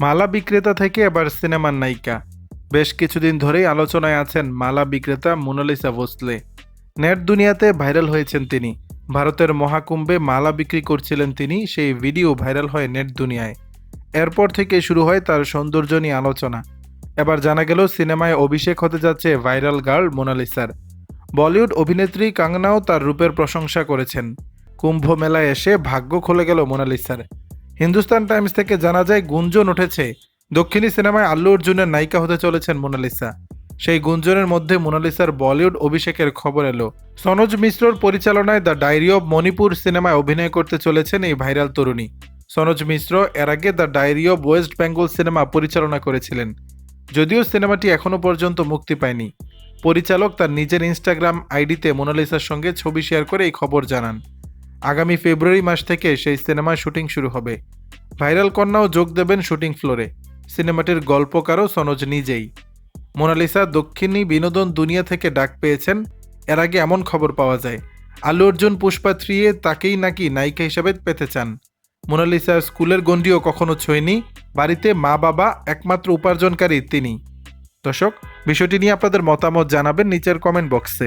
মালা বিক্রেতা থেকে এবার সিনেমার নায়িকা। বেশ কিছুদিন ধরেই আলোচনায় আছেন মালা বিক্রেতা মোনালিসা ভোসলে। নেট দুনিয়াতে ভাইরাল হয়েছেন তিনি। ভারতের মহাকুম্ভে মালা বিক্রি করছিলেন তিনি, সেই ভিডিও ভাইরাল হয় নেট দুনিয়ায়। এরপর থেকে শুরু হয় তার সৌন্দর্য নিয়ে আলোচনা। এবার জানা গেল, সিনেমায় অভিষেক হতে যাচ্ছে ভাইরাল গার্ল মোনালিসার। বলিউড অভিনেত্রী কাঙ্গনাও তার রূপের প্রশংসা করেছেন। কুম্ভ মেলায় এসে ভাগ্য খুলে গেল মোনালিসার। হিন্দুস্তান টাইমস থেকে জানা যায়, গুঞ্জন উঠেছে। দক্ষিণী সিনেমায় আল্লু অর্জুনের নায়িকা হতে চলেছেন মোনালিসা। সেই গুঞ্জনের মধ্যে মোনালিসার বলিউড অভিষেকের খবর এলো। সনোজ মিশ্রর পরিচালনায় দ্য ডায়েরি অব মণিপুর সিনেমায় অভিনয় করতে চলেছেন এই ভাইরাল তরুণী। সনোজ মিশ্র এর আগে the diary of West Bengal cinema পরিচালনা করেছিলেন। যদিও সিনেমাটি এখনও পর্যন্ত মুক্তি পায়নি। পরিচালক তার নিজের ইনস্টাগ্রাম আইডিতে মোনালিসার সঙ্গে ছবি শেয়ার করে এই খবর জানান। আগামী ফেব্রুয়ারি মাস থেকে সেই সিনেমার শুটিং শুরু হবে। ভাইরাল কন্যাও যোগ দেবেন শুটিং ফ্লোরে। সিনেমাটির গল্পকারও সনোজ নিজেই। মোনালিসা দক্ষিণী বিনোদন দুনিয়া থেকে ডাক পেয়েছেন, এর আগে এমন খবর পাওয়া যায়। আলু অর্জুন পুষ্পা থ্রিয়ে তাকেই নাকি নায়িকা হিসাবে পেতে চান। মোনালিসা স্কুলের গণ্ডিও কখনো ছোঁয়নি, বাড়িতে মা বাবা একমাত্র উপার্জনকারী তিনি। দর্শক, বিষয়টি নিয়ে আপনাদের মতামত জানাবেন নিচের কমেন্ট বক্সে